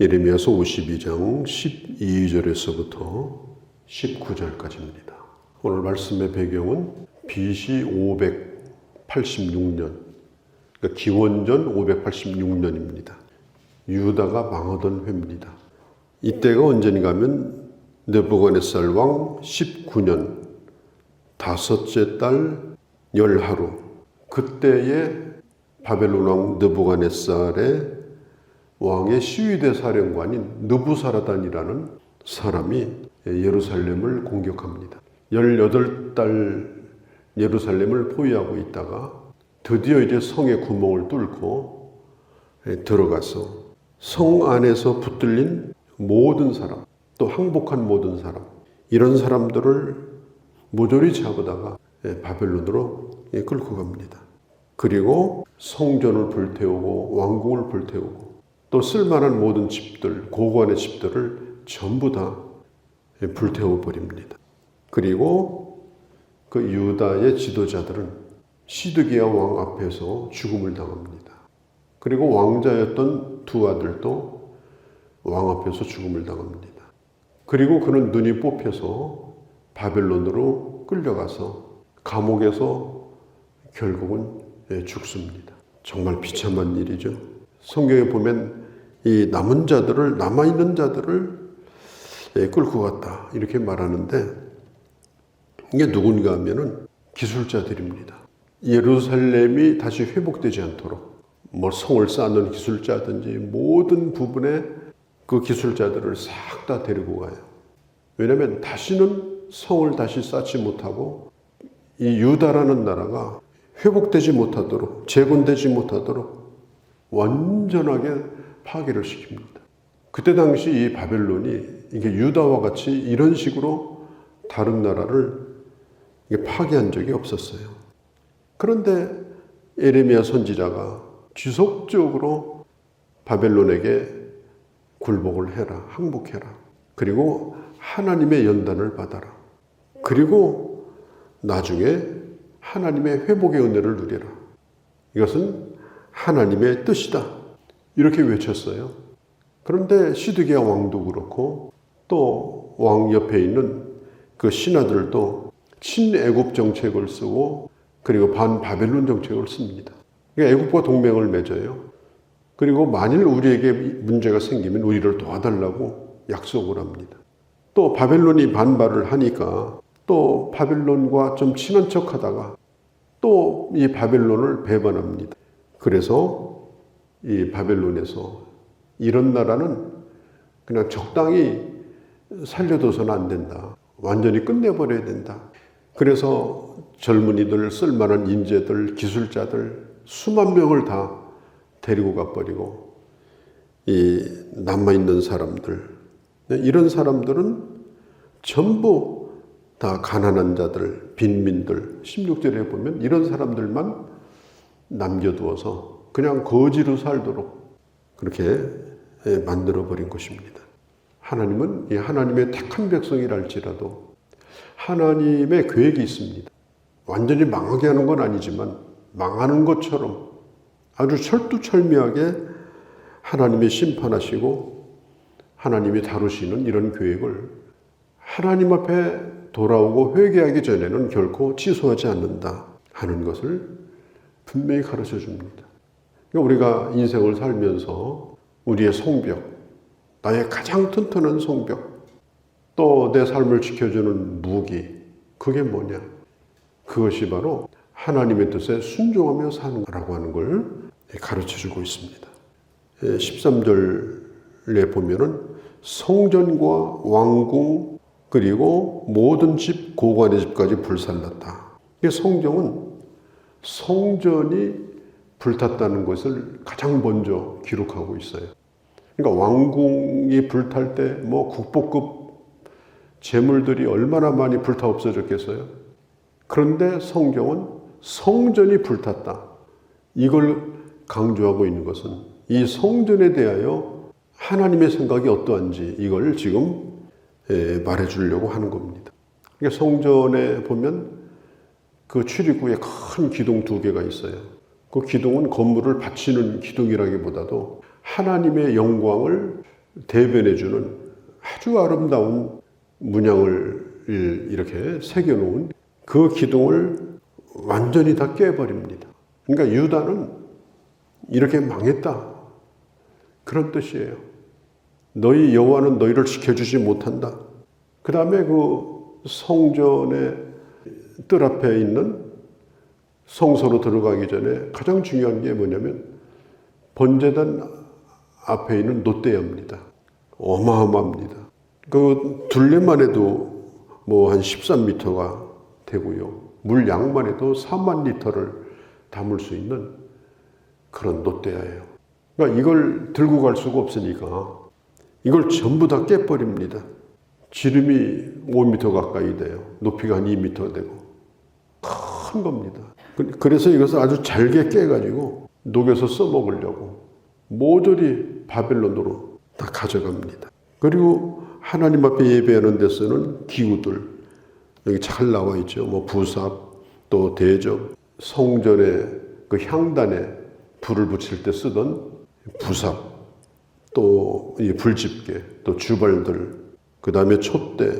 예레미야서 52장 12절에서부터 19절까지입니다. 오늘 말씀의 배경은 BC 586년, 그러니까 기원전 586년입니다. 유다가 망하던 해입니다. 이때가 언제인가 하면 느부갓네살 왕 19년 다섯째 달 열하루 그때에 바벨론 왕 느부갓네살의 왕의 시위대 사령관인 느부사라단이라는 사람이 예루살렘을 공격합니다. 18달 예루살렘을 포위하고 있다가 드디어 이제 성의 구멍을 뚫고 들어가서 성 안에서 붙들린 모든 사람, 또 항복한 모든 사람, 이런 사람들을 모조리 잡아다가 바벨론으로 끌고 갑니다. 그리고 성전을 불태우고 왕궁을 불태우고 또 쓸만한 모든 집들, 고관의 집들을 전부 다 불태워 버립니다. 그리고 그 유다의 지도자들은 시드기야 왕 앞에서 죽음을 당합니다. 그리고 왕자였던 두 아들도 왕 앞에서 죽음을 당합니다. 그리고 그는 눈이 뽑혀서 바벨론으로 끌려가서 감옥에서 결국은 죽습니다. 정말 비참한 일이죠. 성경에 보면 이 남은 자들을 남아 있는 자들을 끌고 갔다 이렇게 말하는데 이게 누군가 하면은 기술자들입니다. 예루살렘이 다시 회복되지 않도록 뭐 성을 쌓는 기술자든지 모든 부분에 그 기술자들을 싹 다 데리고 가요. 왜냐하면 다시는 성을 다시 쌓지 못하고 이 유다라는 나라가 회복되지 못하도록 재건되지 못하도록 완전하게 파괴를 시킵니다. 그때 당시 이 바벨론이 이게 유다와 같이 이런 식으로 다른 나라를 파괴한 적이 없었어요. 그런데 에레미야 선지자가 지속적으로 바벨론에게 굴복을 해라, 항복해라. 그리고 하나님의 연단을 받아라. 그리고 나중에 하나님의 회복의 은혜를 누리라. 이것은 하나님의 뜻이다. 이렇게 외쳤어요. 그런데 시드기야 왕도 그렇고 또 왕 옆에 있는 그 신하들도 친애굽 정책을 쓰고 그리고 반 바벨론 정책을 씁니다. 그러니까 애굽과 동맹을 맺어요. 그리고 만일 우리에게 문제가 생기면 우리를 도와달라고 약속을 합니다. 또 바벨론이 반발을 하니까 또 바벨론과 좀 친한 척 하다가 또 이 바벨론을 배반합니다. 그래서 이 바벨론에서 이런 나라는 그냥 적당히 살려둬서는 안 된다. 완전히 끝내버려야 된다. 그래서 젊은이들, 쓸만한 인재들, 기술자들 수만 명을 다 데리고 가버리고 이 남아있는 사람들 이런 사람들은 전부 다 가난한 자들, 빈민들 16절에 보면 이런 사람들만 남겨두어서 그냥 거지로 살도록 그렇게 만들어 버린 것입니다. 하나님은 이 하나님의 택한 백성이랄지라도 하나님의 계획이 있습니다. 완전히 망하게 하는 건 아니지만 망하는 것처럼 아주 철두철미하게 하나님이 심판하시고 하나님이 다루시는 이런 계획을 하나님 앞에 돌아오고 회개하기 전에는 결코 취소하지 않는다 하는 것을 분명히 가르쳐 줍니다. 우리가 인생을 살면서 우리의 성벽, 나의 가장 튼튼한 성벽, 또 내 삶을 지켜주는 무기, 그게 뭐냐? 그것이 바로 하나님의 뜻에 순종하며 사는 거라고 하는 걸 가르쳐 주고 있습니다. 13절에 보면은 성전과 왕궁 그리고 모든 집 고관의 집까지 불살랐다. 성경은 성전이 불탔다는 것을 가장 먼저 기록하고 있어요. 그러니까 왕궁이 불탈 때 뭐 국보급 재물들이 얼마나 많이 불타 없어졌겠어요? 그런데 성경은 성전이 불탔다. 이걸 강조하고 있는 것은 이 성전에 대하여 하나님의 생각이 어떠한지 이걸 지금 말해 주려고 하는 겁니다. 그러니까 성전에 보면 그 출입구에 큰 기둥 두 개가 있어요. 그 기둥은 건물을 받치는 기둥이라기보다도 하나님의 영광을 대변해주는 아주 아름다운 문양을 이렇게 새겨놓은 그 기둥을 완전히 다 깨버립니다. 그러니까 유다는 이렇게 망했다. 그런 뜻이에요. 너희 여호와는 너희를 지켜주지 못한다. 그 다음에 그 성전의 뜰 앞에 있는 성소로 들어가기 전에 가장 중요한 게 뭐냐면 번제단 앞에 있는 롯데야입니다. 어마어마합니다. 그 둘레만 해도 뭐 한 13m가 되고요. 물 양만 해도 4만 리터를 담을 수 있는 그런 롯데야예요. 그러니까 이걸 들고 갈 수가 없으니까 이걸 전부 다 깨버립니다. 지름이 5m 가까이 돼요. 높이가 한 2m 되고 큰 겁니다. 그- 그래서 이것을 아주 잘게 깨가지고 녹여서 써먹으려고 모조리 바벨론으로 다 가져갑니다. 그리고 하나님 앞에 예배하는 데 쓰는 기구들 여기 잘 나와 있죠. 뭐 부삽 또 대접 성전의 그 향단에 불을 붙일 때 쓰던 부삽 또 이 불집게 또 주발들 그 다음에 촛대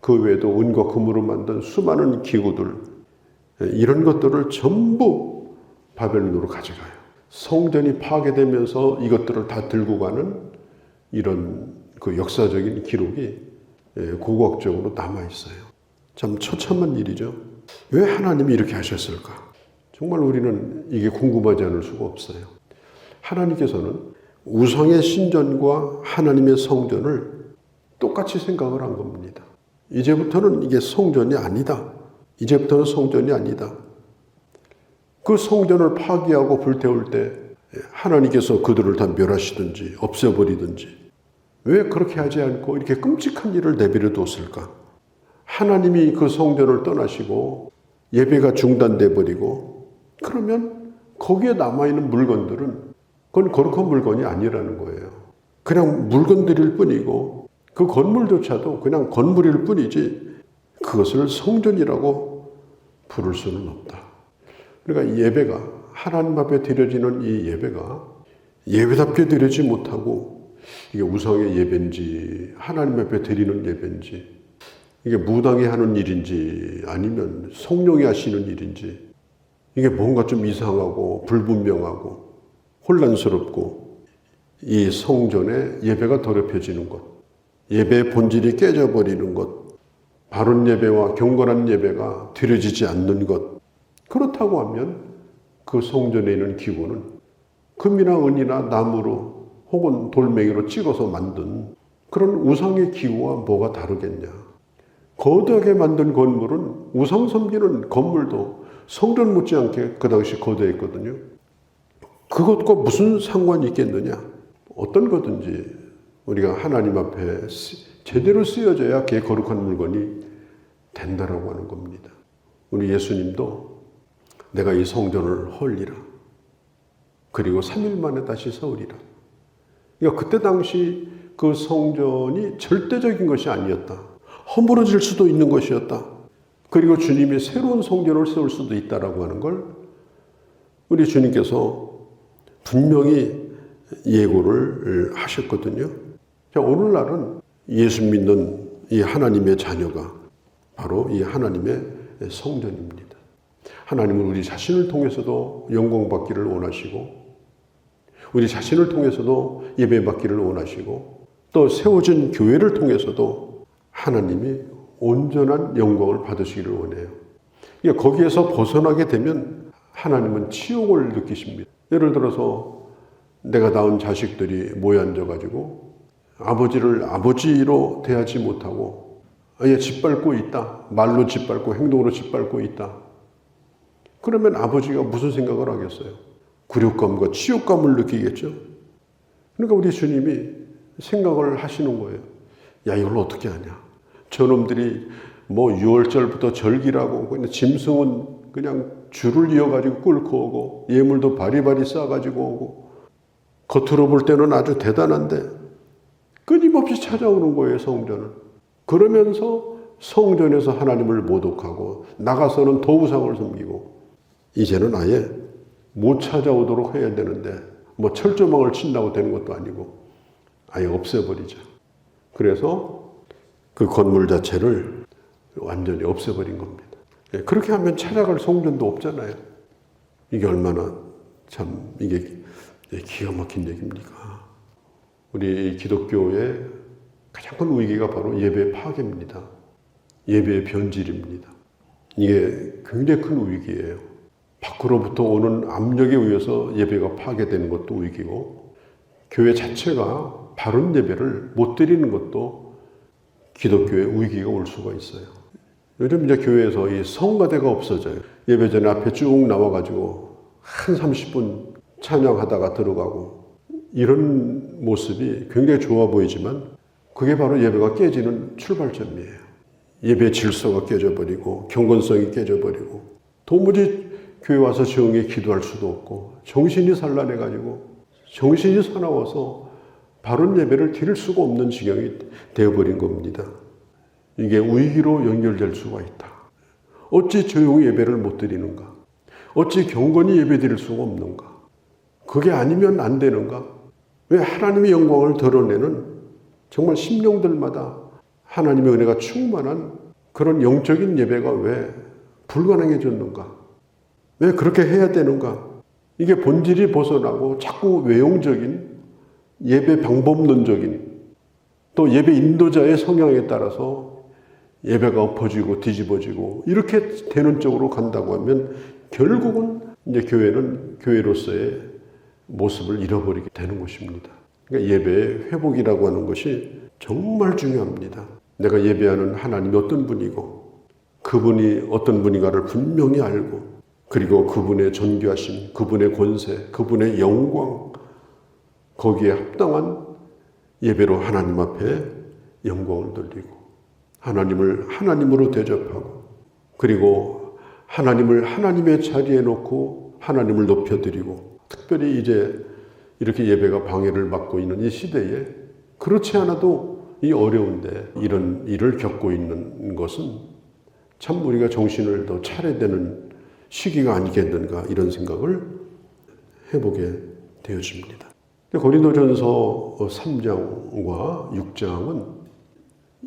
그 외에도 은과 금으로 만든 수많은 기구들 예, 이런 것들을 전부 바벨론으로 가져가요. 성전이 파괴되면서 이것들을 다 들고 가는 이런 그 역사적인 기록이 예, 고고학적으로 남아 있어요. 참 처참한 일이죠. 왜 하나님이 이렇게 하셨을까? 정말 우리는 이게 궁금하지 않을 수가 없어요. 하나님께서는 우상의 신전과 하나님의 성전을 똑같이 생각을 한 겁니다. 이제부터는 이게 성전이 아니다. 이제부터는 성전이 아니다. 그 성전을 파괴하고 불태울 때 하나님께서 그들을 다 멸하시든지 없애버리든지 왜 그렇게 하지 않고 이렇게 끔찍한 일을 내버려 뒀을까? 하나님이 그 성전을 떠나시고 예배가 중단돼 버리고 그러면 거기에 남아 있는 물건들은 그건 거룩한 물건이 아니라는 거예요. 그냥 물건들일 뿐이고 그 건물조차도 그냥 건물일 뿐이지 그것을 성전이라고 부를 수는 없다. 그러니까 이 예배가 하나님 앞에 드려지는 이 예배가 예배답게 드리지 못하고 이게 우상의 예배인지 하나님 앞에 드리는 예배인지 이게 무당이 하는 일인지 아니면 성령이 하시는 일인지 이게 뭔가 좀 이상하고 불분명하고 혼란스럽고 이 성전에 예배가 더럽혀지는 것, 예배의 본질이 깨져버리는 것, 바른 예배와 경건한 예배가 드려지지 않는 것, 그렇다고 하면 그 성전에 있는 기구는 금이나 은이나 나무로 혹은 돌멩이로 찍어서 만든 그런 우상의 기구와 뭐가 다르겠냐. 거대하게 만든 건물은 우상 섬기는 건물도 성전 못지않게 그 당시 거대했거든요. 그것과 무슨 상관이 있겠느냐? 어떤 거든지 우리가 하나님 앞에 쓰- 제대로 쓰여져야 그게 거룩한 물건이 된다라고 하는 겁니다. 우리 예수님도 내가 이 성전을 헐리라. 그리고 3일 만에 다시 세우리라. 그러니까 그때 당시 그 성전이 절대적인 것이 아니었다. 허물어질 수도 있는 것이었다. 그리고 주님이 새로운 성전을 세울 수도 있다라고 하는 걸 우리 주님께서 분명히 예고를 하셨거든요. 자, 오늘날은 예수 믿는 이 하나님의 자녀가 바로 이 하나님의 성전입니다. 하나님은 우리 자신을 통해서도 영광 받기를 원하시고, 우리 자신을 통해서도 예배 받기를 원하시고, 또 세워진 교회를 통해서도 하나님이 온전한 영광을 받으시기를 원해요. 거기에서 벗어나게 되면 하나님은 치욕을 느끼십니다. 예를 들어서 내가 낳은 자식들이 모여 앉아가지고 아버지를 아버지로 대하지 못하고 아예 짓밟고 있다. 말로 짓밟고 행동으로 짓밟고 있다. 그러면 아버지가 무슨 생각을 하겠어요? 굴욕감과 치욕감을 느끼겠죠? 그러니까 우리 주님이 생각을 하시는 거예요. 야, 이걸 어떻게 하냐? 저놈들이 뭐 6월절부터 절기라고 그냥 짐승은 그냥 줄을 이어가지고 끌고 오고 예물도 바리바리 싸가지고 오고 겉으로 볼 때는 아주 대단한데 끊임없이 찾아오는 거예요, 성전을. 그러면서 성전에서 하나님을 모독하고 나가서는 도우상을 섬기고 이제는 아예 못 찾아오도록 해야 되는데 뭐 철조망을 친다고 되는 것도 아니고 아예 없애버리자. 그래서 그 건물 자체를 완전히 없애버린 겁니다. 예, 그렇게 하면 찾아갈 성전도 없잖아요. 이게 얼마나 참 이게 예, 기가 막힌 얘기입니까? 우리 기독교의 가장 큰 위기가 바로 예배 파괴입니다. 예배의 변질입니다. 이게 굉장히 큰 위기예요. 밖으로부터 오는 압력에 의해서 예배가 파괴되는 것도 위기고, 교회 자체가 바른 예배를 못 드리는 것도 기독교의 위기가 올 수가 있어요. 요즘 이제 교회에서 이 성가대가 없어져요. 예배 전에 앞에 쭉 나와가지고 한 30분 찬양하다가 들어가고 이런 모습이 굉장히 좋아 보이지만 그게 바로 예배가 깨지는 출발점이에요. 예배 질서가 깨져버리고 경건성이 깨져버리고 도무지 교회 와서 조용히 기도할 수도 없고 정신이 산란해가지고 정신이 사나워서 바른 예배를 드릴 수가 없는 지경이 되어버린 겁니다. 이게 위기로 연결될 수가 있다. 어찌 조용히 예배를 못 드리는가? 어찌 경건히 예배 드릴 수가 없는가? 그게 아니면 안 되는가? 왜 하나님의 영광을 드러내는 정말 심령들마다 하나님의 은혜가 충만한 그런 영적인 예배가 왜 불가능해졌는가? 왜 그렇게 해야 되는가? 이게 본질이 벗어나고 자꾸 외형적인 예배 방법론적인 또 예배 인도자의 성향에 따라서 예배가 엎어지고 뒤집어지고 이렇게 되는 쪽으로 간다고 하면 결국은 이제 교회는 교회로서의 모습을 잃어버리게 되는 것입니다. 그러니까 예배의 회복이라고 하는 것이 정말 중요합니다. 내가 예배하는 하나님이 어떤 분이고 그분이 어떤 분인가를 분명히 알고 그리고 그분의 존귀하심, 그분의 권세, 그분의 영광 거기에 합당한 예배로 하나님 앞에 영광을 돌리고 하나님을 하나님으로 대접하고 그리고 하나님을 하나님의 자리에 놓고 하나님을 높여드리고 특별히 이제 이렇게 예배가 방해를 받고 있는 이 시대에 그렇지 않아도 이 어려운데 이런 일을 겪고 있는 것은 참 우리가 정신을 더 차려야 되는 시기가 아니겠는가 이런 생각을 해보게 되어집니다. 고린도전서 3장과 6장은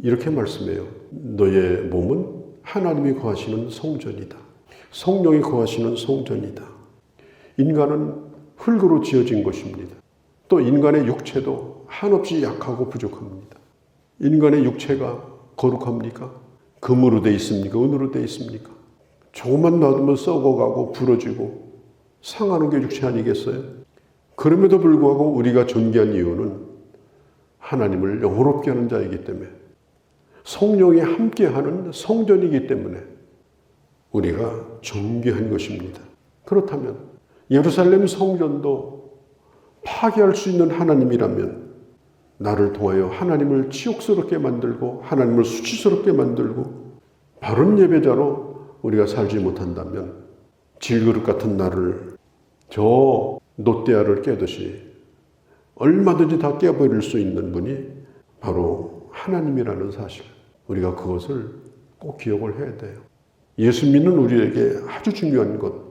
이렇게 말씀해요. 너의 몸은 하나님이 거하시는 성전이다. 성령이 거하시는 성전이다. 인간은 흙으로 지어진 것입니다. 또 인간의 육체도 한없이 약하고 부족합니다. 인간의 육체가 거룩합니까? 금으로 돼 있습니까? 은으로 돼 있습니까? 조금만 놔두면 썩어가고 부러지고 상하는 게 육체 아니겠어요? 그럼에도 불구하고 우리가 존귀한 이유는 하나님을 영원롭게 하는 자이기 때문에 성령이 함께하는 성전이기 때문에 우리가 존귀한 것입니다. 그렇다면 예루살렘 성전도 파괴할 수 있는 하나님이라면 나를 통하여 하나님을 치욕스럽게 만들고 하나님을 수치스럽게 만들고 바른 예배자로 우리가 살지 못한다면 질그릇 같은 나를 저 노대아를 깨듯이 얼마든지 다 깨버릴 수 있는 분이 바로 하나님이라는 사실. 우리가 그것을 꼭 기억을 해야 돼요. 예수 믿는 우리에게 아주 중요한 것.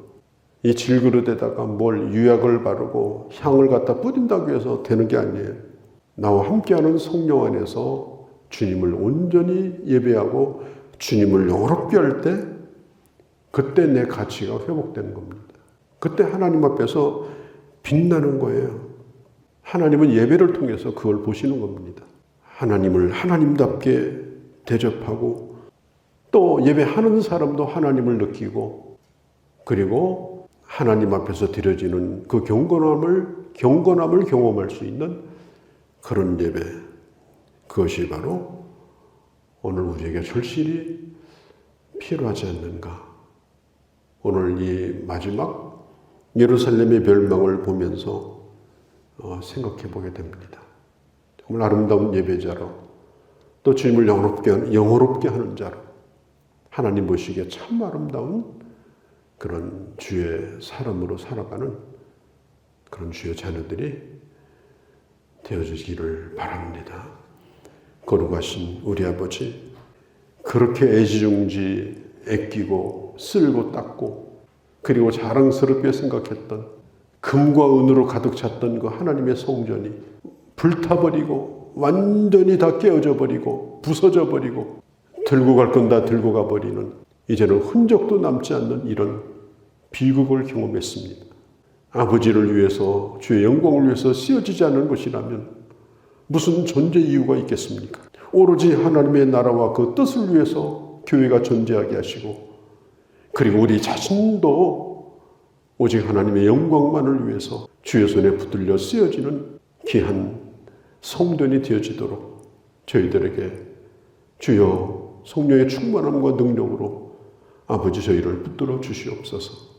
이 질그릇에다가 뭘 유약을 바르고 향을 갖다 뿌린다고 해서 되는 게 아니에요. 나와 함께하는 성령 안에서 주님을 온전히 예배하고 주님을 영원롭게 할 때 그때 내 가치가 회복되는 겁니다. 그때 하나님 앞에서 빛나는 거예요. 하나님은 예배를 통해서 그걸 보시는 겁니다. 하나님을 하나님답게 대접하고 또 예배하는 사람도 하나님을 느끼고 그리고 하나님 앞에서 드려지는 그 경건함을 경건함을 경험할 수 있는 그런 예배 그것이 바로 오늘 우리에게 절실히 필요하지 않는가? 오늘 이 마지막 예루살렘의 멸망을 보면서 어, 생각해 보게 됩니다. 정말 아름다운 예배자로 또 주님을 영원롭게, 영원롭게 하는 자로 하나님 보시기에 참 아름다운 그런 주의 사람으로 살아가는 그런 주의 자녀들이 되어주기를 바랍니다. 거룩하신 우리 아버지, 그렇게 애지중지 애끼고 쓸고 닦고 그리고 자랑스럽게 생각했던 금과 은으로 가득 찼던 그 하나님의 성전이 불타버리고 완전히 다 깨어져 버리고 부서져 버리고 들고 갈 건 다 들고 가 버리는 이제는 흔적도 남지 않는 이런 비극을 경험했습니다. 아버지를 위해서 주의 영광을 위해서 쓰여지지 않은 것이라면 무슨 존재 이유가 있겠습니까? 오로지 하나님의 나라와 그 뜻을 위해서 교회가 존재하게 하시고 그리고 우리 자신도 오직 하나님의 영광만을 위해서 주의 손에 붙들려 쓰여지는 귀한 성전이 되어지도록 저희들에게 주여 성령의 충만함과 능력으로 아버지 저희를 붙들어 주시옵소서.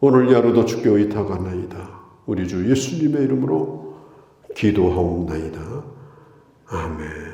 오늘 야로도 주께 의탁하나이다. 우리 주 예수님의 이름으로 기도하옵나이다. 아멘.